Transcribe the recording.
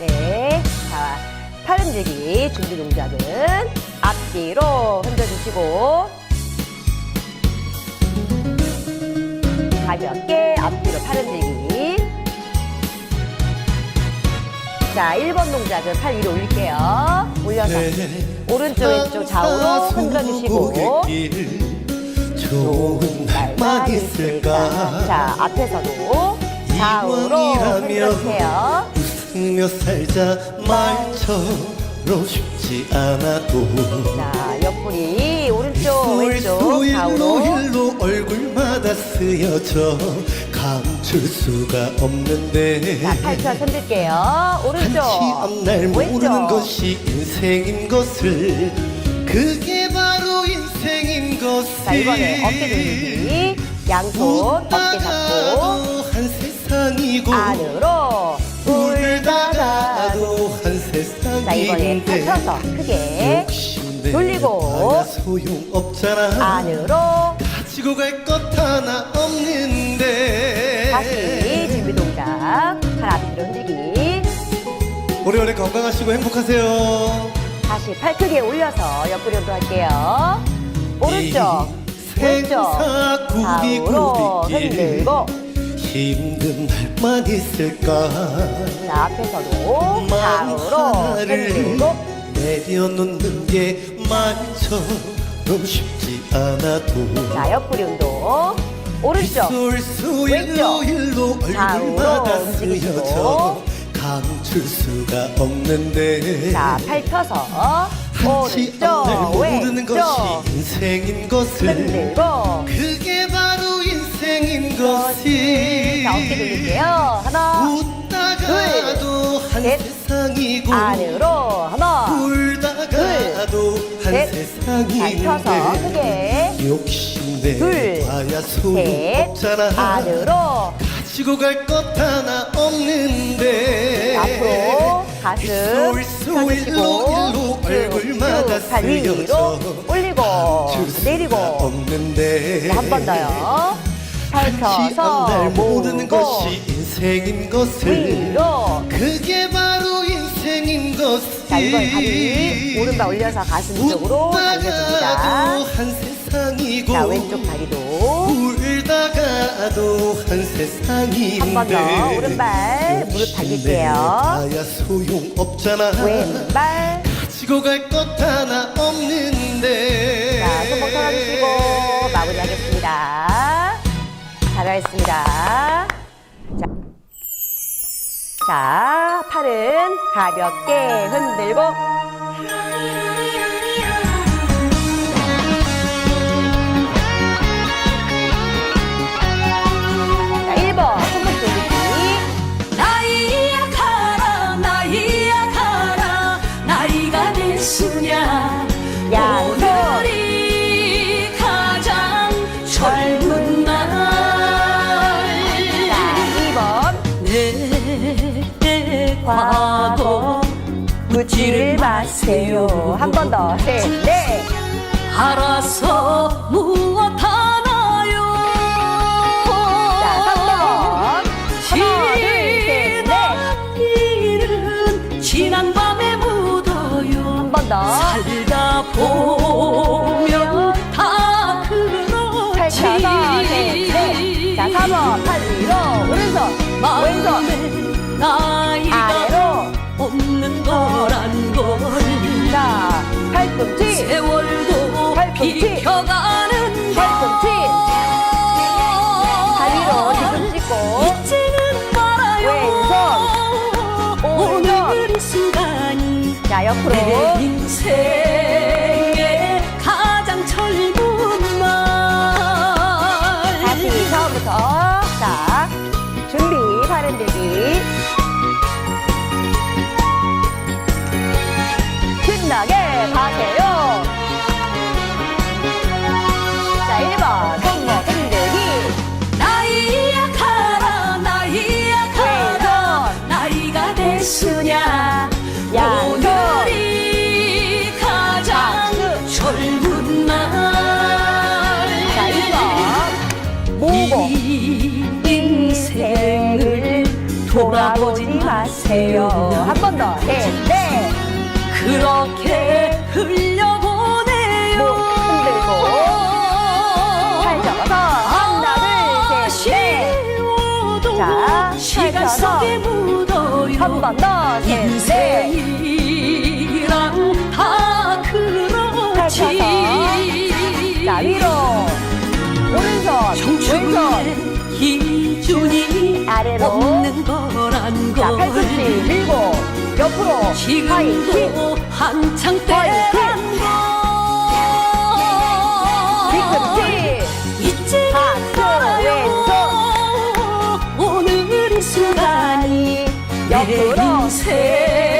네. 자, 팔 흔들기 준비 동작은 앞뒤로 흔들주시고 가볍게 앞뒤로 팔 흔들기. 자, 1번 동작은 팔 위로 올릴게요. 올려서 오른쪽 왼쪽 좌우로 흔들어주시고 좋은 날만 있을까 자, 앞에서도 좌우로 흔들어주세요. 웃으며 살자 말처럼 쉽지 않아도 자, 옆구리 오른쪽 왼쪽 좌우로. 일로 얼굴마다 쓰여져 감출 수가 없는데 자, 팔편 손들게요. 한치 오른쪽 앞날 모르는 왼쪽. 것이 인생인 것을. 그게 바로 인생인 것을 자, 이번에 어깨 돌리기. 양손 어깨 잡고. 한 세상이고 안으로 자, 이번에 펼쳐서 크게 돌리고 안으로 가지고 갈 것 하나 없는데. 다시 준비 동작 팔 앞뒤로 흔들기. 오래오래 건강하시고 행복하세요. 다시 팔 크게 올려서 옆구리 운동할게요. 오른쪽, 왼쪽, 좌우로 흔들고, 힘든 날만 있을까? 자, 앞에서도 좌우로 흔들고, 내려놓는 게 말처럼 쉽지 않아도 자, 옆구리 운동. 오른쪽, 쏠수 왼쪽, 일로 얼굴마다 좌우로 움직이시고. 쓰여져 감출 수가 없는데 자, 팔 펴서, 한치 오른쪽, 모르는 것이 왼쪽, 인생인 것을 흔들고, 그게 바로 인생인 것이 자, 어깨 돌릴게요. 하나, 웃다가도 한 셋. 세상이고 안으로, 하나, 울다가도 한 셋. 잘 펴서 세상인데 크게, 욕심내 둘, 봐야 소용없잖아. 안으로, 가지고 갈 것 하나 없는데 앞으로 가슴 펴주시고 얼굴마다 쭉, 발 위로 올리고 내리고. 없는데. 한번 더요 펼쳐서 날 모르는 모으고 것이 인생인 것을. 위로. 그게 바로 인생인 것이. 자 이번 다리 오른발 올려서 가슴 쪽으로 당겨줍니다. 울다가도 한 세상이고 자 왼쪽 다리도. 울다가도 한 세상인데 한 번 더 오른발 무릎 당길게요. 봐야 소용없잖아. 왼발. 가지고 갈 것 하나 없는데. 자 손목 털어주시고 마무리하겠습니다 잘하셨습니다. 자, 자 팔은 가볍게 흔들고. 자 1번 손목 돌리기. 나이야 가라 나이야 가라. 나이가 됐으냐 묻지를 마세요. 한 번 더. 셋 넷 알아서 무엇 하나요? 자 3번. 하나 둘 셋넷 지난 일은 지난 밤에 묻어요. 한 번 더. 살다 보면 다 그렇지. 펼쳐서. 넷넷 자 4번. 팔 위로. 오른손. 왼손 마음에 나 팔꿈치 세월도 팔꿈치. 비켜가는 팔꿈치. 다리로 뒤꿈 찍고 이제는 말아요 왼손, 오른손. 자 옆으로 내 인생 양손. 오늘이 가장 박수. 젊은 날자 2번 모고 이 인생을 돌아보지 마세요 한 번 더. 셋, 넷. 그렇게 흘려 한 번 더. 셋, 넷. 인생이란 다 그렇지 펼쳐서. 자, 위로. 오른손, 왼손. 청춘의 기준이 아래로. 없는 거란 자, 걸 팔꿈치 밀고. 옆으로. 하이, 힙. 지금도 한창 때란 걸 뒤꿈치. 옆으로. 인생